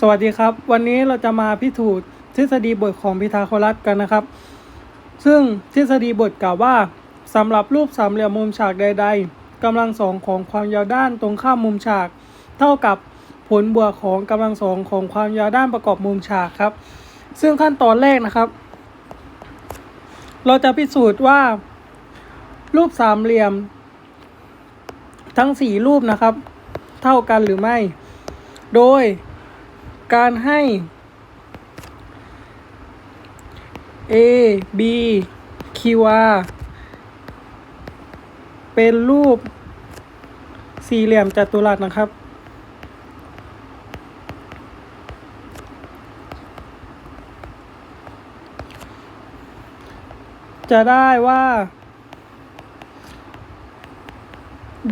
สวัสดีครับ วันนี้เราจะมาพิสูจน์ทฤษฎีบทของพีทาโคลัสกันนะครับ ซึ่งทฤษฎีบทกล่าวว่าสำหรับรูปสามเหลี่ยมมุมฉากใด ๆกำลังสองของความยาวด้านตรงข้ามมุมฉาก เท่ากับผลบวกของกำลังสองของความยาวด้านประกอบมุมฉากครับ ซึ่งขั้นตอนแรกนะครับ เราจะพิสูจน์ว่า รูปสามเหลี่ยม ทั้งสี่รูปนะครับ เท่ากันหรือไม่ โดย การให้ A B Q R เป็นรูปสี่เหลี่ยมจัตุรัสนะครับ จะได้ว่า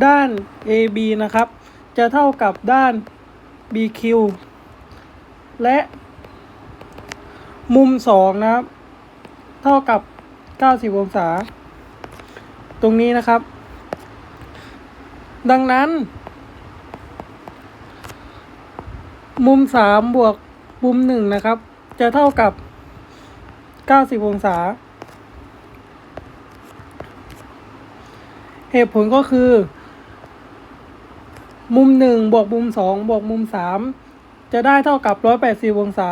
ด้าน AB นะครับ จะเท่ากับด้าน BQ และมุม2นะครับ เท่ากับ 90 องศา ตรงนี้นะครับ ดังนั้น มุม3บวกมุม1นะครับ จะเท่ากับ 90 องศา เหตุผลก็คือ มุม1บวกมุม2บวกมุม3 จะได้เท่ากับ 180 องศา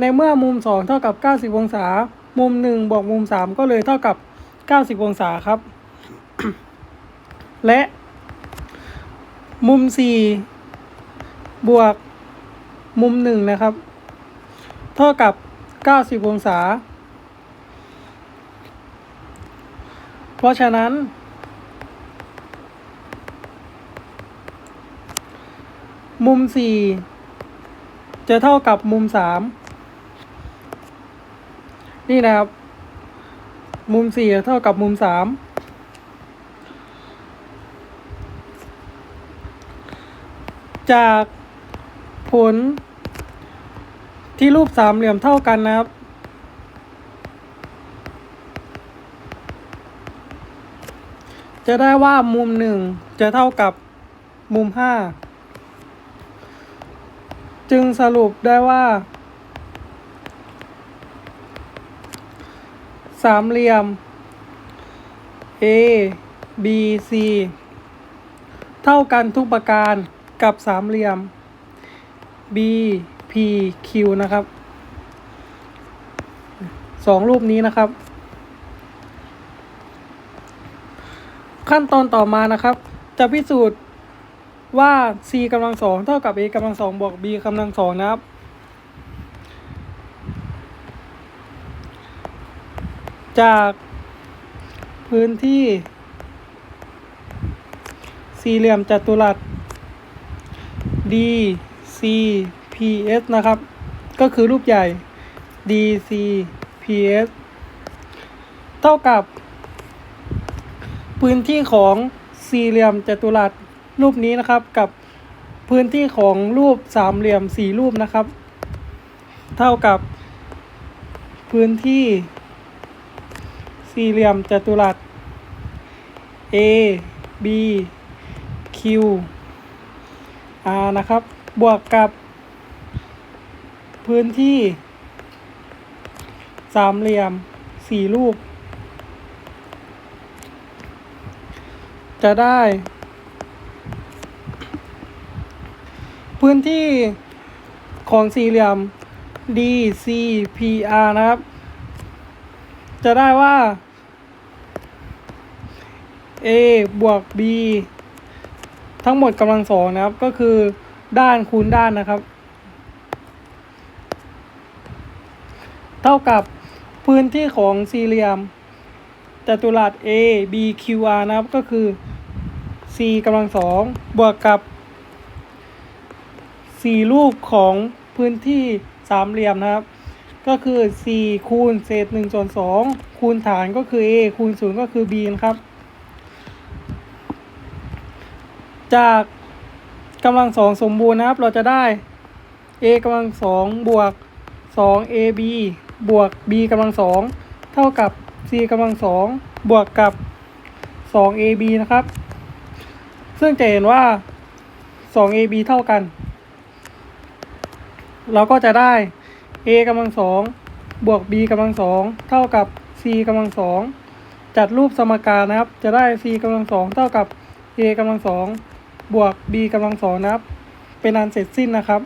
ในเมื่อมุม 2 เท่ากับ 90 องศา มุม 1 บวกมุม 3 ก็เลยเท่ากับ 90 องศาครับ และ มุม 4 บวกมุม 1 นะครับ เท่ากับ 90 องศา เพราะฉะนั้นมุมสี่ จะเท่ากับมุมสามนี่นะครับ มุมสี่เท่ากับมุมสามจากผลที่รูปสามเหลี่ยมเท่ากันนะครับจะได้ว่ามุมหนึ่งจะเท่ากับมุมห้า จึงสรุปได้ว่า สามเหลี่ยม A B C เท่ากันทุกประการกับสามเหลี่ยม B P Q นะครับสองรูปนี้นะครับ ขั้นตอนต่อมานะครับ จะพิสูจน์ ว่า c กำลังสองเท่ากับ a กำลังสองบวก b กำลังสองนะครับ จากพื้นที่ สี่เหลี่ยมจัตุรัส D C P S นะครับ ก็คือรูปใหญ่ D C P S เท่ากับ พื้นที่ของสี่เหลี่ยมจัตุรัส รูปนี้นะครับกับพื้นที่ของรูปสามเหลี่ยมสี่รูปนะครับ เท่ากับพื้นที่สี่เหลี่ยมจัตุรัส A B Q R นะครับ บวกกับพื้นที่สามเหลี่ยมสี่รูป จะได้ พื้นที่ของสี่เหลี่ยม DCPR นะครับ จะได้ว่า A บวก B ทั้งหมดกำลังสองนะครับ ก็คือด้านคูณด้านนะครับ เท่ากับพื้นที่ของสี่เหลี่ยมจัตุรัส A B Q R นะครับ ก็คือ c กำลังสองบวกกับ สี่รูปของพื้นที่สามเหลี่ยมนะครับ ก็คือ 4 คูณเศษ1ส่วน2คูณฐานก็คือ a คูณ 0 ก็คือ b นะครับ จากกำลังสองสมบูรณ์นะครับ เราจะได้ a กำลังสองบวก 2 ab บวก b กำลังสองเท่ากับ c กำลังสองบวกกับ 2 ab นะครับ ซึ่งจะเห็นว่า 2ab เท่ากัน เราก็จะได้ a กำลังสองบวก b กำลังสองเท่ากับ c กำลังสองจัดรูปสมการนะครับ จะได้ c กำลังสองเท่ากับ a กำลังสองบวก b กำลังสองนะครับ เป็นอันเสร็จสิ้นนะครับ